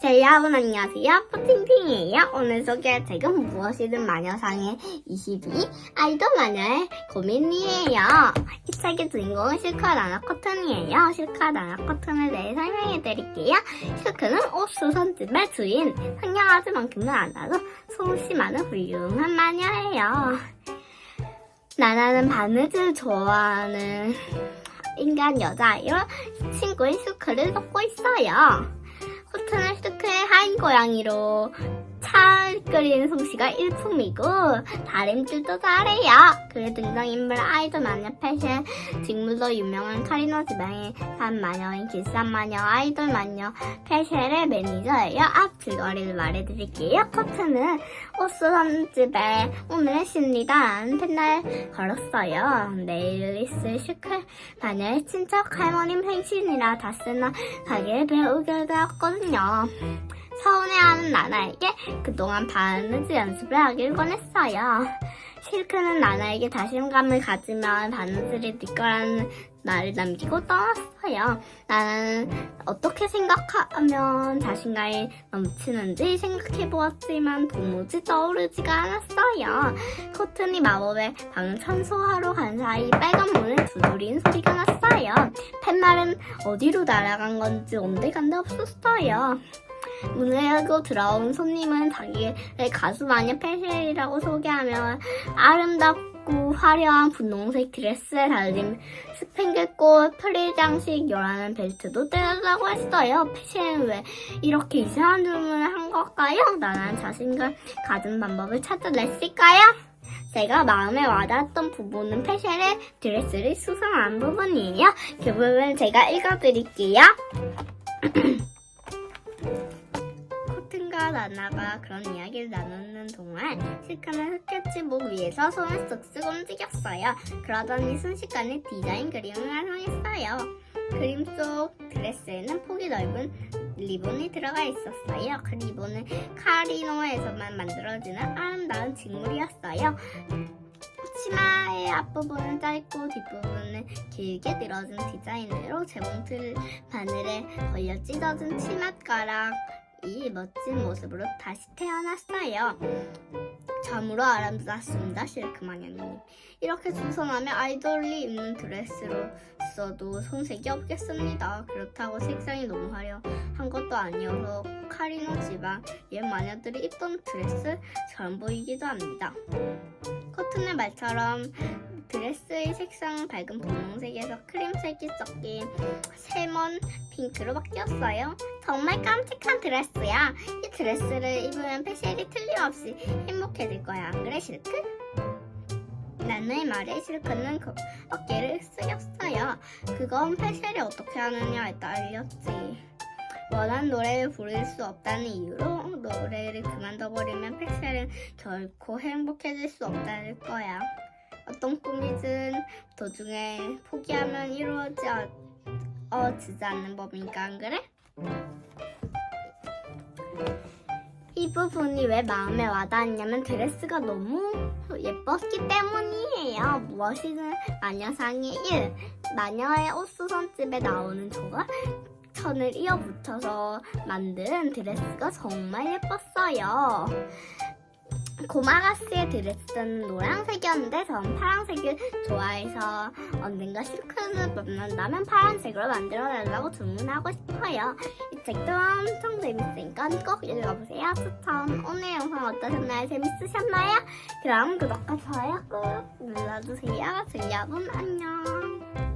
자, 여러분 안녕하세요. 포팅팅이에요. 오늘 소개할 책은 무엇이든 마녀상의 22 아이돌 마녀의 고민이에요. 이 책의 주인공은 실크와 나나 커튼이에요. 실크와 나나 커튼에 대해 설명해 드릴게요. 실크는 옷 수선집의 주인. 상냥하지만큼은 않아도 솜씨 많은 훌륭한 마녀예요. 나나는 바느질 좋아하는 인간 여자아이로 친구인 슈크를 돕고 있어요. 하인 고양이로 차 끓이는 솜씨가 일품이고 다림질도 잘해요. 그의 등장인물 아이돌 마녀 패션 직물로 유명한 카리노 지방의 산 마녀인 길산 마녀 아이돌 마녀 패션의 매니저예요. 앞 줄거리를 말해드릴게요. 코트는 옷수선집에 오늘 했습니다. 펜날 걸었어요. 내일 있을 슈크 마녀의 친척 할머님 생신이라 다스나 가게를 배우게 되었거든요. 서운해하는 나나에게 그동안 바느질 연습을 하길 권했어요. 실크는 나나에게 자신감을 가지면 바느질이 네 거라는 말을 남기고 떠났어요. 나는 어떻게 생각하면 자신감이 넘치는지 생각해보았지만 도무지 떠오르지가 않았어요. 코튼이 마법의 방을 청소하러 간 사이 빨간 문을 두드리는 소리가 났어요. 팻말은 어디로 날아간 건지 온데간데 없었어요. 문을 열고 들어온 손님은 자기의 가수 마녀 패션이라고 소개하며 아름답고 화려한 분홍색 드레스에 달린 스팽글꽃 프릴 장식 요란한 벨트도 떼달라고 했어요. 패션은 왜 이렇게 이상한 주문을 한 걸까요? 나는 자신감 가진 방법을 찾아냈을까요? 제가 마음에 와닿았던 부분은 패션의 드레스를 수상한 부분이에요. 그 부분 제가 읽어드릴게요. 나나가 그런 이야기를 나누는 동안 실크는 스케치북 위에서 손을 쓱쓱 움직였어요. 그러더니 순식간에 디자인 그림을 완성했어요. 그림 속 드레스에는 폭이 넓은 리본이 들어가 있었어요. 그 리본은 카리노에서만 만들어지는 아름다운 직물이었어요. 치마의 앞부분은 짧고 뒷부분은 길게 늘어진 디자인으로 재봉틀 바늘에 걸려 찢어진 치맛가락 이 멋진 모습으로 다시 태어났어요. 참으로 아름답습니다, 실크 마녀님. 이렇게 수선하면 아이돌이 입는 드레스로 써도 손색이 없겠습니다. 그렇다고 색상이 너무 화려한 것도 아니어서 카리노 지방 옛 마녀들이 입던 드레스처럼 보이기도 합니다. 커튼의 말처럼 드레스 의 색상은 밝은 분홍색에서 크림색이 섞인 세먼 핑크로 바뀌었어요. 정말 깜찍한 드레스야. 이 드레스를 입으면 패션이 틀림없이 행복해질 거야. 안 그래, 실크? 나의 말에 실크는 그 어깨를 쓰였어요. 그건 패션이 어떻게 하느냐에 딸렸지. 원한 노래를 부를 수 없다는 이유로 노래를 그만둬버리면 패션은 결코 행복해질 수 없다는 거야. 어떤 꿈이든 도중에 포기하면 이루어지지 않는 법이니까 안 그래? 이 부분이 왜 마음에 와닿았냐면 드레스가 너무 예뻤기 때문이에요. 무엇이든 마녀상의 1. 마녀의 옷수선집에 나오는 조각 천을 이어붙여서 만든 드레스가 정말 예뻤어요. 고마가스의 드레스는 노란색이었는데 전 파란색을 좋아해서 언젠가 실크를 만난다면 파란색으로 만들어달라고 주문하고 싶어요. 이 책도 엄청 재밌으니까 꼭 읽어보세요. 추천. 오늘 영상 어떠셨나요? 재밌으셨나요? 그럼 구독과 좋아요 꾹 눌러주세요. 여러분 안녕.